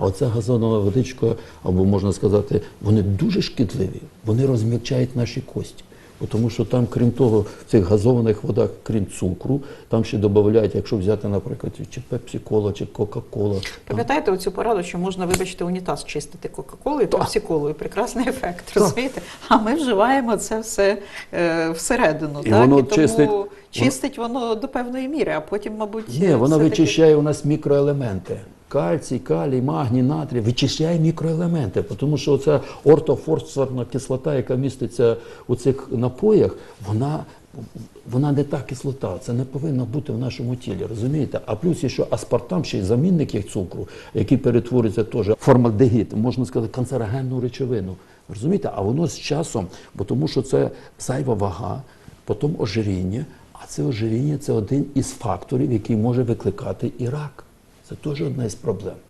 А оця газонова водичка, або можна сказати, вони дуже шкідливі, вони розм'якчають наші кості. Тому що там, крім того, в цих газованих водах, крім цукру, там ще додають, якщо взяти, наприклад, чи пепсі-кола, чи кока-кола. Пам'ятаєте оцю пораду, що можна, вибачте, унітаз чистити Кока-Колою, пепсі-колою. Прекрасний ефект, розумієте? А ми вживаємо це все е, всередину. І так? воно і тому чистить- чистить воно до певної міри, а потім, мабуть, Ні, все-таки- вичищає у нас мікроелементи. Кальцій, калій, магній, натрій вичищає мікроелементи, тому що оця ортофосфорна кислота, яка міститься у цих напоях, вона, вона не та кислота, це не повинно бути в нашому тілі, розумієте? А плюс є що аспартам, ще й замінник цукру, який перетворюється теж формальдегід, можна сказати, канцерогенну речовину. Розумієте? А воно з часом, бо тому що це зайва вага, потім ожиріння, а це ожиріння це один із факторів, який може викликати і рак. Це теж одна із проблем.